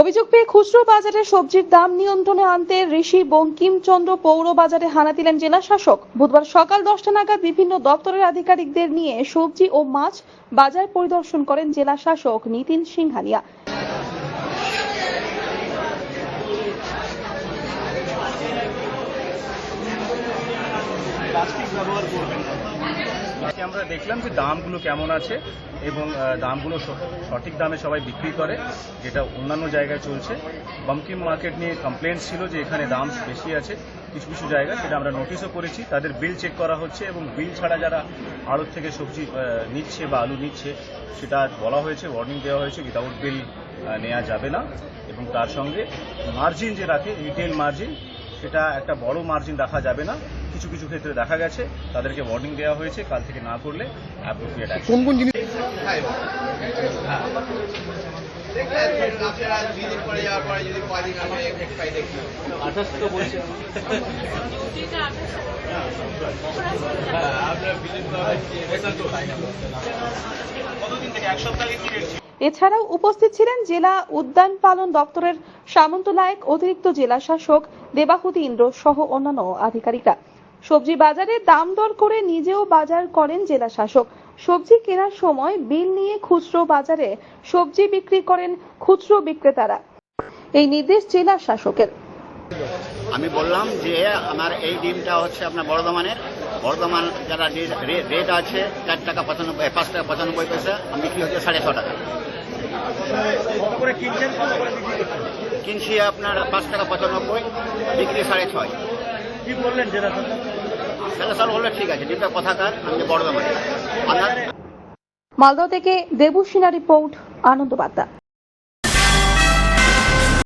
অভিযোগ পেয়ে খুচরো বাজারে সবজির দাম নিয়ন্ত্রণে আনতে ঋষি বঙ্কিমচন্দ্র পৌর বাজারে হানা দিলেন জেলা শাসক। বুধবার সকাল দশটা নাগাদ বিভিন্ন দপ্তরের আধিকারিকদের নিয়ে সবজি ও মাছ বাজার পরিদর্শন করেন জেলা শাসক নিতিন সিংহানিয়া। প্লাস্টিক ব্যবহার করবেন না। আজকে আমরা দেখলাম যে দামগুলো কেমন আছে এবং দামগুলো সঠিক দামে সবাই বিক্রি করে, যেটা অন্যান্য জায়গায় চলছে। বমকিম মার্কেট নিয়ে কমপ্লেন ছিল যে এখানে দাম বেশি আছে, কিছু কিছু জায়গা সেটা আমরা নোটিশও করেছি। তাদের বিল চেক করা হচ্ছে এবং বিল ছাড়া যারা আড়ত থেকে সবজি নিচ্ছে বা আলু নিচ্ছে, সেটা বলা হয়েছে ওয়ার্নিং দেওয়া হয়েছে উইদাউট বিল নেওয়া যাবে না। এবং তার সঙ্গে মার্জিন যে রাখে রিটেল মার্জিন সেটা একটা বড় মার্জিন রাখা যাবে না। কিছু কিছু ক্ষেত্রে দেখা গেছে তাদেরকে ওয়ার্নিং দেওয়া হয়েছে কাল থেকে না করলে অ্যাপ্রোপ্রিয়েট কোন কোন জিনিস আপনারা দুদিন পরে যাওয়ার পরে যদি কদিন আমি এক্সপাই দেখি আঠাশ তো বলছে আপনার বিলিভ কতদিন থেকে এক সপ্তাহ আগে কি রেট ছিল? এছাড়াও উপস্থিত ছিলেন জেলা উদ্যান পালন দপ্তরের সামন্ত নায়ক অতিরিক্ত জেলা শাসক দেবাহুতি ইন্দ্র সহ অন্যান্য আধিকারিকরা সবজি বাজারে দাম দর করে নিজেও বাজার করেন জেলা শাসক সবজি কেনার সময় বিল নিয়ে খুচরো বাজারে সবজি বিক্রি করেন খুচরো বিক্রেতারা। এই নির্দেশ জেলা শাসকের আমি বললাম যে আমার এই ডিমটা হচ্ছে আপনার বর্ধমানের। বর্ধমান যারা রেট আছে চার টাকা পঁচানব্বই পাঁচ টাকা পঁচানব্বই পয়সা আমি বিক্রি হচ্ছে সাড়ে ছ টাকা। কিনছি আপনার পাঁচ টাকা পঁচানব্বই বিক্রি সাড়ে ছয়। কি বললেন জেলা শাসক? তাহলে স্যার বললে ঠিক আছে ডিমটা কথাকার আমি যে মালদহ থেকে দেবুসিনা রিপোর্ট আনন্দ বার্তা।